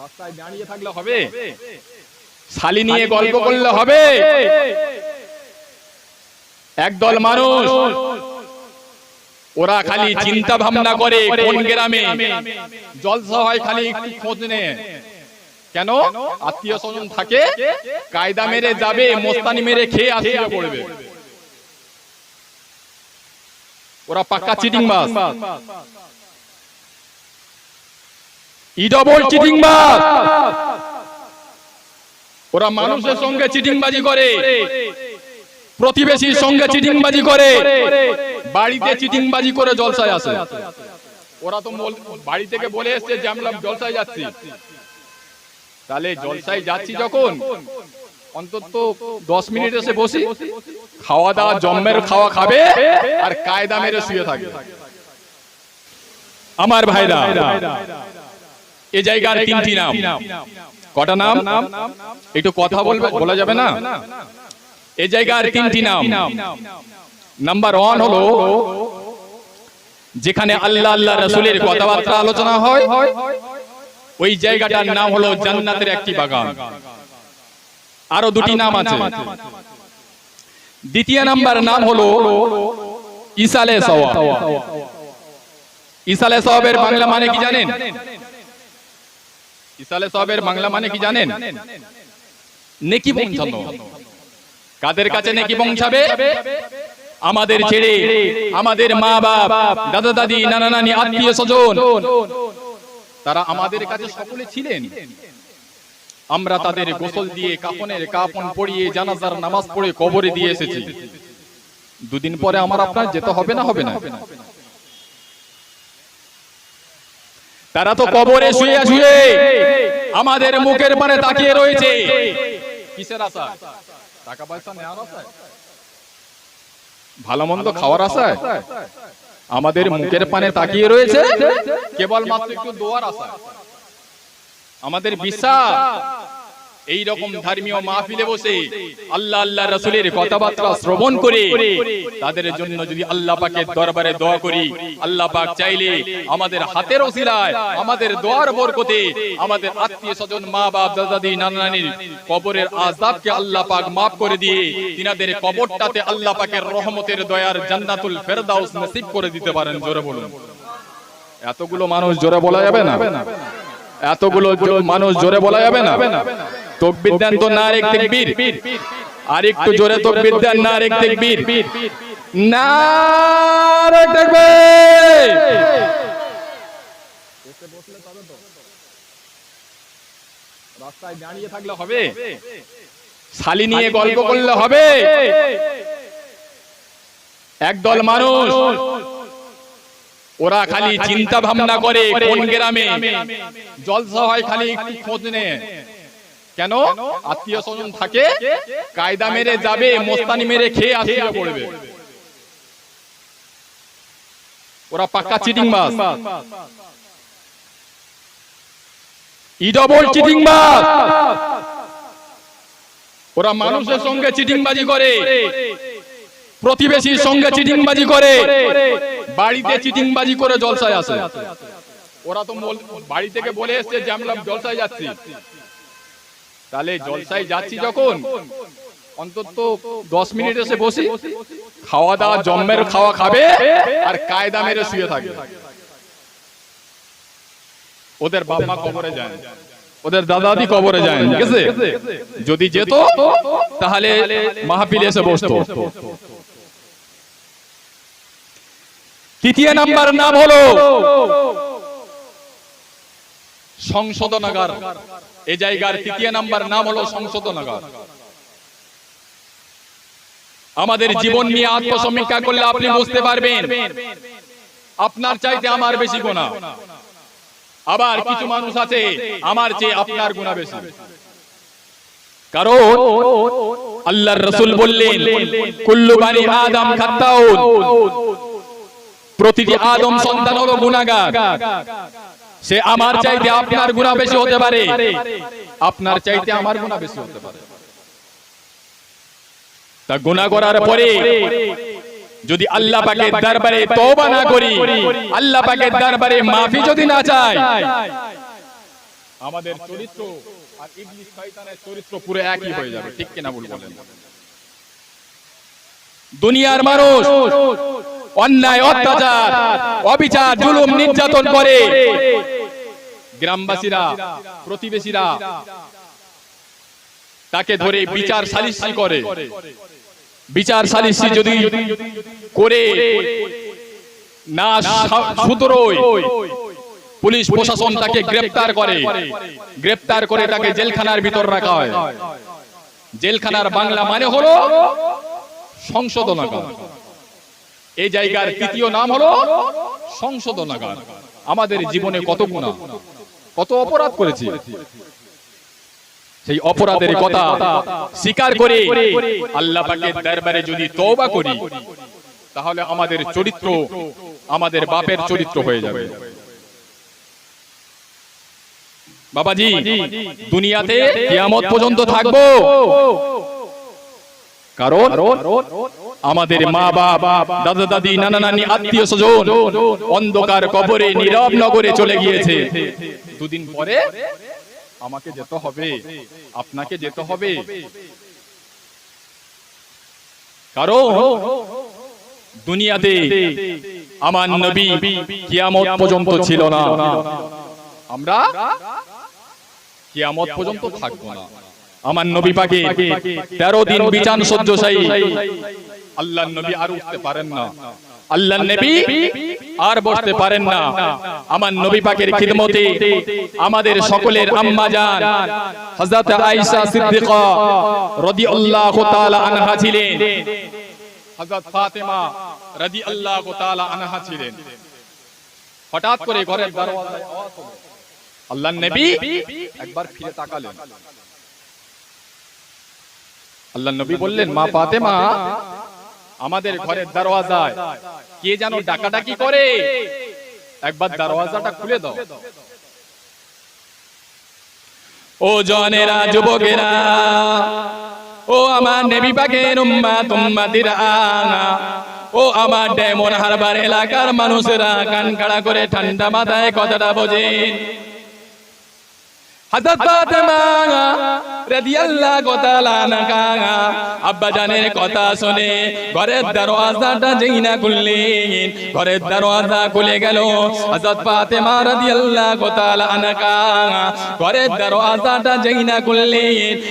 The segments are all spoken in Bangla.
রাস্তায় দাঁড়িয়ে থাকলে হবে। শালি নিয়ে গল্প করলে হবে। একদল মানুষ। ওরা খালি চিন্তা ভাবনা করে কোন গ্রামে। জলসা হয় খালি একটু খোঁজ নে। কেন? আত্মীয় স্বজন থাকে কায়দা মেরে যাবে মোস্তানি মেরে খেয়ে আসিয়ে পড়বে। ওরা পাক্কা চিটিং বাস। ই ডবল চিটিংবা ওরা মানুষের সঙ্গে চিটিংবাজি করে। প্রতিবেশীর সঙ্গে চিটিংবাজি করে। বাড়িতে চিটিংবাজি করে জলসায় আসে। ওরা তো বাড়ি থেকে বলে এসছে যে আমরা জলসায় যাচ্ছি। তাহলে জলসায় যাচ্ছি যখন অন্তত দশ মিনিট এসে বসি। খাওয়া দাওয়া জম্মের খাওয়া খাবে আর কায়দা মেরে শুয়ে থাকবে। আমার ভাইরা। এ জায়গার তিনটি নাম। কটা নাম? একটু কথা বলবে বলা যাবে না? এ জায়গার তিনটি নাম। নাম্বার ওয়ান হলো যেখানে আল্লাহ আল্লাহ রসুলের কথাবার্তা আলোচনা হয়। ওই জায়গাটার নাম হলো জান্নাতের একটি বাগান। আরও দুটি নাম আছে। দ্বিতীয় নাম্বার নাম হলো ইসালে সওয়া ইসালে সওয়াবের বাংলা মানে কি জানেন? ইসালে সওয়াবের বাংলা মানে কি জানেন? নেকি পৌঁছানো কাদের কাছে নেকি পৌঁছাবে আমাদের ছেড়ে আমাদের মা বাপ দাদা দাদি নানা নানি আত্মীয় স্বজন তারা আমাদের কাছে সকলে ছিলেন। আমরা তাদের গোসল দিয়ে কাফনের কাফন পরিয়ে জানাজার নামাজ পড়ে কবরে দিয়ে এসেছি। দুদিন পরে আমার আপনার যেতে হবে না? হবে না। তারা তো কবরে শুয়ে শুয়ে আমাদের মুখের পানে তাকিয়ে রয়েছে। কিসের আশা টাকা পয়সা নেওয়ার আশায়? ভালো মন্দ খাওয়ার আশা আমাদের মুখের পানে তাকিয়ে রয়েছে? কেবল মাত্র একটু দোয়ার আশা আমাদের বিশ্বাস। এই রকম ধর্মীয় মাহফিলে বসে আল্লাহ আল্লাহ রাসূলের কথাবার্তা শ্রবণ করে তাদের জন্য যদি আল্লাহ পাকের দরবারে দোয়া করি আল্লাহ পাক চাইলে আমাদের হাতের ওসিলায় আমাদের দোয়ার বরকতে আমাদের আত্মীয় স্বজন মা বাপ দাদা দাদি নানা নানির কবরের আযাবকে আল্লাহ পাক maaf করে দিয়ে তিনাদের কবরটাতে আল্লাহ পাকের রহমতের দয়ার জান্নাতুল ফেরদাউস নসিব করে দিতে পারেন জোরে বলুন। এতগুলো মানুষ জোরে বলা যাবে না? এতগুলো মানুষ জোরে বলা যাবে না তকবির দেন তো না রেক তাকবীর। আর একটু জোরে তকবির দেন না রেক তাকবীর। না রেক তাকবীর। রাস্তায় দাঁড়িয়ে থাকলে হবে। শালি নিয়ে গল্প করলে হবে। একদল মানুষ। ওরা খালি চিন্তা ভাবনা করে কোন গ্রামে। জলসা হয় খালি একটু খোঁজ নে। কেন? আত্মীয় স্বজন থাকে কায়দা মেরে যাবে মোস্তানি মেরে খেয়ে আসিয়ে পড়বে। ওরা পাক্কা চিটিং বাস। ই ডবল চিটিং বাস। ওরা মানুষের সঙ্গে চিটিংবাজি করে। প্রতিবেশীর সঙ্গে চিটিংবাজি করে। বাড়িতে চিটিংবাজি করে জলসায় আসে। ওরা তো বাড়ি থেকে বলে এসছে যে আমরা জলসায় যাচ্ছি। তাহলে জলসায় যাচ্ছি যখন? অন্তত দশ মিনিট এসে বসি। খাওয়া দাওয়া জম্মের খাওয়া খাবে আর কায়দা মেরে শুয়ে থাকবে ওদের মা কবরে যায় ওদের দাদাদি কবরে যায় ঠিক আছে যদি যেত তাহলে মাহফিলে এসে বসতো। তৃতীয় নাম্বার নাম হলো সংশোধনাগার। এ জায়গার তৃতীয় নাম্বার নাম হলো সংশোধনাগার। আমাদের জীবন নিয়ে আত্মসমীক্ষা করলে আপনি বুঝতে পারবেন। আপনার চাইতে আমার বেশি গোনা আবার কিছু মানুষ আছে আমার চেয়ে আপনার গুণা বেশি। কারণ আল্লাহর রসুল বললেন কুল্লু বানি আদম খাত্তাউন। প্রতিটি আদম সন্তান হলো গুনাহগার। সে আমার চাইতে আপনার গুনাহ বেশি হতে পারে। আপনার চাইতে আমার গুনাহ বেশি হতে পারে। তা গুনাহ করার পরে যদি আল্লাহ পাকের দরবারে তওবা না করি আল্লাহ পাকের দরবারে মাফি যদি না চাই আমাদের চরিত্র আর ইবলিস শয়তানের চরিত্র পুরো একই হয়ে যাবে। ঠিক কিনা ভুল বলেন? দুনিয়ার মানুষ অন্যায় অত্যাচার অবিচার জুলুম নির্যাতন করে। গ্রামবাসীরা প্রতিবেশীরা তাকে ধরে বিচার সালিসি করে। বিচার সালিসি যদি করে না সুতরই পুলিশ প্রশাসন তাকে গ্রেপ্তার করে। গ্রেপ্তার করে। তাকে জেলখানার ভিতর রাখা হয়। জেলখানার বাংলা মানে হলো সংশোধনাগার। এই জায়গার তৃতীয় নাম হলো সংশোধনাগার। আমাদের জীবনে কত গুণা, কত অপরাধ করেছি, সেই অপরাধের কথা স্বীকার করে আল্লাহ দরবারে যদি তওবা করি, তাহলে আমাদের চরিত্র, আমাদের বাপের চরিত্র হয়ে যাবে। বাবাজি, দুনিয়াতে কিয়ামত পর্যন্ত থাকব। কারণ আমাদের মা বাবা দাদা দাদি নানা নানি আত্মীয় স্বজন অন্ধকার কবরে নীরব নগরে চলে গিয়েছে। দুদিন পরে আমাকে যেতে হবে। আপনাকে যেতে হবে। কারণ দুনিয়াতে আমার নবী কিয়ামত পর্যন্ত ছিল না। আমরা কিয়ামত পর্যন্ত থাকব না। আমার নবী পাকে তেরো দিন বিচান সহ্যশায়ী আল্লাহ নবী আর উঠতে পারেন না। আল্লাহ নবী আর বসতে পারেন না। আমার নবী পাকের খিদমতে আমাদের সকলের আম্মা জান হযরত আয়েশা সিদ্দিকা রাদিয়াল্লাহু তাআলা আনহা ছিলেন। হযরত ফাতেমা রাদিয়াল্লাহু তাআলা আনহা ছিলেন। হঠাৎ করে ঘরের দরওয়াজায় আওয়াজ হলো। আল্লাহ নবী একবার ফিরে তাকালেন। আল্লাহ নবী বললেন মা ফাতেমা আমাদের ঘরের দরওয়াজায় কে যেন ডাকাডাকি করে? একবার দরওয়াজাটা খুলে দাও। ও জনেরা যুবকেরা ও আমার নবী পাকের উম্মাত উম্মাতিরা ও আমার ডেমন হারবার এলাকার মানুষেরা কান কাড়া করে ঠান্ডা মাথায় কথাটা বোঝেন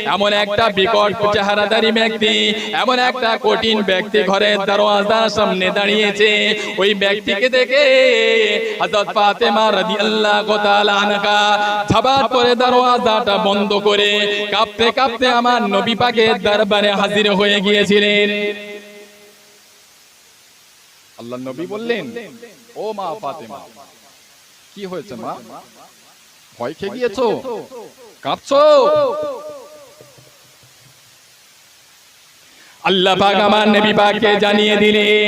এমন একটা বিকট চেহারাদারি ব্যক্তি, এমন একটা কঠিন ব্যক্তি ঘরের দরওয়াজার সামনে দাঁড়িয়েছে। ওই ব্যক্তিকে দেখে হযরত ফাতেমা রাদিয়াল্লাহু তাআলা আনহা ঝাবাত করে দরওয়াজাটা বন্ধ করে কাঁপতে কাঁপতে আমার নবী পাকের দরবারে হাজির হয়ে গিয়েছিলেন। আল্লাহ নবী বললেন ও মা ফাতেমা কি হয়েছে মা? ভয় খেয়ে গিয়েছো? কাঁপছো? আল্লাহ পাক আমার নবী পাককে জানিয়ে দিলেন